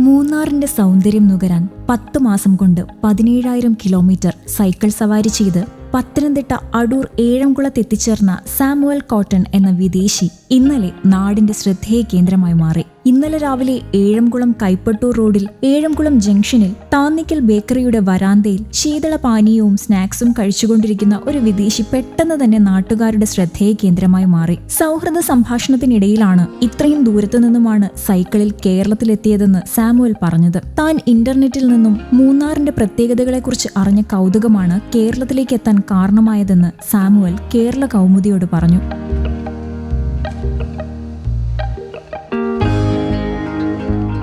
മൂന്നാറിന്റെ സൗന്ദര്യം നുകരാൻ പത്ത് മാസം കൊണ്ട് പതിനേഴായിരം കിലോമീറ്റർ സൈക്കിൾ സവാരി ചെയ്ത് പത്തനംതിട്ട അടൂർ ഏഴംകുളത്ത് എത്തിച്ചേർന്ന സാമുവൽ കോട്ടൺ എന്ന വിദേശി ഇന്നലെ നാടിന്റെ ശ്രദ്ധേയ കേന്ദ്രമായി മാറി. ഇന്നലെ രാവിലെ ഏഴംകുളം കൈപ്പട്ടൂർ റോഡിൽ ഏഴംകുളം ജംഗ്ഷനിൽ താന്നിക്കൽ ബേക്കറിയുടെ വരാന്തയിൽ ശീതള പാനീയവും സ്നാക്സും കഴിച്ചുകൊണ്ടിരിക്കുന്ന ഒരു വിദേശി പെട്ടെന്ന് തന്നെ നാട്ടുകാരുടെ ശ്രദ്ധയെ കേന്ദ്രമായി മാറി. സൗഹൃദ സംഭാഷണത്തിനിടയിലാണ് ഇത്രയും ദൂരത്തു നിന്നുമാണ് സൈക്കിളിൽ കേരളത്തിലെത്തിയതെന്ന് സാമുവൽ പറഞ്ഞത്. താൻ ഇന്റർനെറ്റിൽ നിന്നും മൂന്നാറിന്റെ പ്രത്യേകതകളെക്കുറിച്ച് അറിഞ്ഞ കൗതുകമാണ് കേരളത്തിലേക്ക് എത്താൻ കാരണമായതെന്ന് സാമുവൽ കേരള കൗമുദിയോട് പറഞ്ഞു.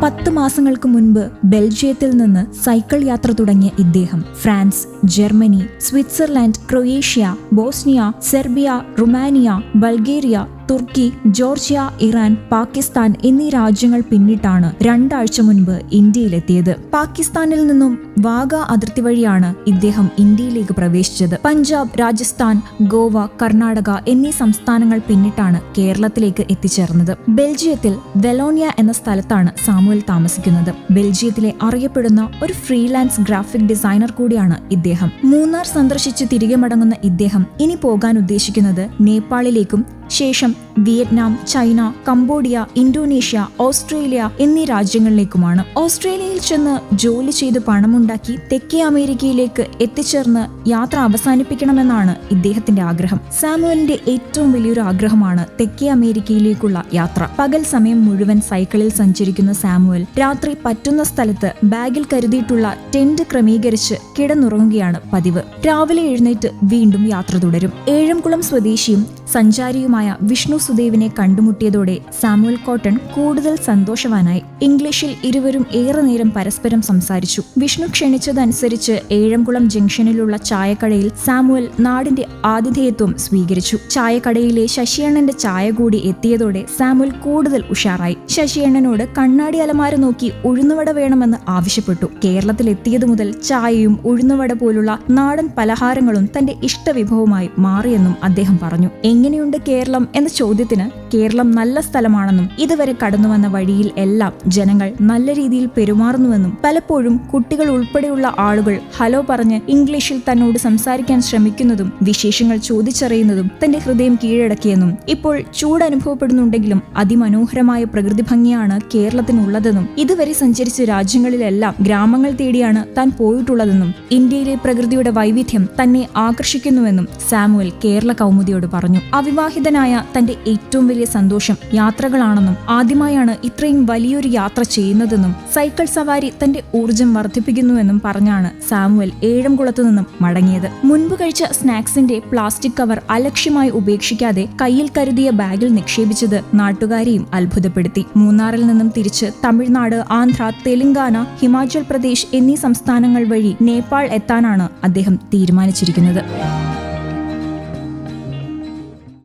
പത്ത് മാസങ്ങൾക്ക് മുൻപ് ബെൽജിയത്തിൽ നിന്ന് സൈക്കിൾ യാത്ര തുടങ്ങിയ ഇദ്ദേഹം France Germany Switzerland Croatia Bosnia Serbia Romania Bulgaria തുർക്കി ജോർജിയ ഇറാൻ പാകിസ്ഥാൻ എന്നീ രാജ്യങ്ങൾ പിന്നിട്ടാണ് രണ്ടാഴ്ച മുൻപ് ഇന്ത്യയിലെത്തിയത്. പാകിസ്ഥാനിൽ നിന്നും വാഗ അതിർത്തി വഴിയാണ് ഇദ്ദേഹം ഇന്ത്യയിലേക്ക് പ്രവേശിച്ചത്. പഞ്ചാബ് രാജസ്ഥാൻ ഗോവ കർണാടക എന്നീ സംസ്ഥാനങ്ങൾ പിന്നിട്ടാണ് കേരളത്തിലേക്ക് എത്തിച്ചേർന്നത്. ബെൽജിയത്തിൽ വെലോണിയ എന്ന സ്ഥലത്താണ് സാമുവൽ താമസിക്കുന്നത്. ബെൽജിയത്തിലെ അറിയപ്പെടുന്ന ഒരു ഫ്രീലാൻസ് ഗ്രാഫിക് ഡിസൈനർ കൂടിയാണ് ഇദ്ദേഹം. മൂന്നാർ സന്ദർശിച്ച് തിരികെ മടങ്ങുന്ന ഇദ്ദേഹം ഇനി പോകാൻ ഉദ്ദേശിക്കുന്നത് നേപ്പാളിലേക്കും ശേഷം Vietnam China Cambodia Indonesia Australia എന്നീ രാജ്യങ്ങളിലേക്കുമാണ്. ഓസ്ട്രേലിയയിൽ ചെന്ന് ജോലി ചെയ്ത് പണമുണ്ടാക്കി തെക്കേ അമേരിക്കയിലേക്ക് എത്തിച്ചേർന്ന് യാത്ര അവസാനിപ്പിക്കണമെന്നാണ് ഇദ്ദേഹത്തിന്റെ ആഗ്രഹം. സാമുവലിന്റെ ഏറ്റവും വലിയൊരു ആഗ്രഹമാണ് തെക്കേ അമേരിക്കയിലേക്കുള്ള യാത്ര. പകൽ സമയം മുഴുവൻ സൈക്കിളിൽ സഞ്ചരിക്കുന്ന സാമുവൽ രാത്രി പറ്റുന്ന സ്ഥലത്ത് ബാഗിൽ കരുതിയിട്ടുള്ള ടെന്റ് ക്രമീകരിച്ച് കിടന്നുറങ്ങുകയാണ് പതിവ്. രാവിലെ എഴുന്നേറ്റ് വീണ്ടും യാത്ര തുടരും. ഏഴംകുളം സ്വദേശിയും സഞ്ചാരിയുമായ വിഷ്ണു സുദേവിനെ കണ്ടുമുട്ടിയതോടെ സാമുവൽ കോട്ടൺ കൂടുതൽ സന്തോഷവാനായി. ഇംഗ്ലീഷിൽ ഇരുവരും ഏറെ നേരം പരസ്പരം സംസാരിച്ചു. വിഷ്ണു ക്ഷണിച്ചതനുസരിച്ച് ഏഴംകുളം ജംഗ്ഷനിലുള്ള ചായക്കടയിൽ സാമുവൽ നാടിന്റെ ആതിഥേയത്വം സ്വീകരിച്ചു. ചായക്കടയിലെ ശശിയണ്ണന്റെ ചായ കൂടി എത്തിയതോടെ സാമുവൽ കൂടുതൽ ഉഷാറായി. ശശിയണ്ണനോട് കണ്ണാടി അലമാര നോക്കി ഉഴുന്നുവട വേണമെന്ന് ആവശ്യപ്പെട്ടു. കേരളത്തിൽ എത്തിയതു മുതൽ ചായയും ഉഴുന്നുവട പോലുള്ള നാടൻ പലഹാരങ്ങളും തന്റെ ഇഷ്ടവിഭവമായി മാറിയെന്നും അദ്ദേഹം പറഞ്ഞു. എങ്ങനെയുണ്ട് കേരളം? എന്ന ചോദ്യത്തിന് കേരളം നല്ല സ്ഥലമാണെന്നും ഇതുവരെ കടന്നു വന്ന വഴിയിൽ എല്ലാം ജനങ്ങൾ നല്ല രീതിയിൽ പെരുമാറുന്നുവെന്നും പലപ്പോഴും കുട്ടികൾ ഉൾപ്പെടെയുള്ള ആളുകൾ ഹലോ പറഞ്ഞ് ഇംഗ്ലീഷിൽ തന്നോട് സംസാരിക്കാൻ ശ്രമിക്കുന്നതും വിശേഷങ്ങൾ ചോദിച്ചറിയുന്നതും തന്റെ ഹൃദയം കീഴടക്കിയെന്നും ഇപ്പോൾ ചൂട് അനുഭവപ്പെടുന്നുണ്ടെങ്കിലും അതിമനോഹരമായ പ്രകൃതി ഭംഗിയാണ് കേരളത്തിനുള്ളതെന്നും ഇതുവരെ സഞ്ചരിച്ച രാജ്യങ്ങളിലെല്ലാം ഗ്രാമങ്ങൾ തേടിയാണ് താൻ പോയിട്ടുള്ളതെന്നും ഇന്ത്യയിലെ പ്രകൃതിയുടെ വൈവിധ്യം തന്നെ ആകർഷിക്കുന്നുവെന്നും സാമുവൽ കേരള കൗമുദിയോട് പറഞ്ഞു. അവിവാഹിതനായ തന്റെ ഏറ്റവും വലിയ സന്തോഷം യാത്രകളാണെന്നും ആദ്യമായാണ് ഇത്രയും വലിയൊരു യാത്ര ചെയ്യുന്നതെന്നും സൈക്കിൾ സവാരി തന്റെ ഊർജം വർദ്ധിപ്പിക്കുന്നുവെന്നും പറഞ്ഞാണ് സാമുവൽ ഏഴംകുളത്തു നിന്നും മടങ്ങിയത്. മുൻപ് കഴിച്ച സ്നാക്സിന്റെ പ്ലാസ്റ്റിക് കവർ അലക്ഷ്യമായി ഉപേക്ഷിക്കാതെ കയ്യിൽ കരുതിയ ബാഗിൽ നിക്ഷേപിച്ചത് നാട്ടുകാരെയും അത്ഭുതപ്പെടുത്തി. മൂന്നാറിൽ നിന്നും തിരിച്ച് തമിഴ്നാട് ആന്ധ്ര തെലങ്കാന ഹിമാചൽ പ്രദേശ് എന്നീ സംസ്ഥാനങ്ങൾ വഴി നേപ്പാൾ എത്താനാണ് അദ്ദേഹം തീരുമാനിച്ചിരിക്കുന്നത്.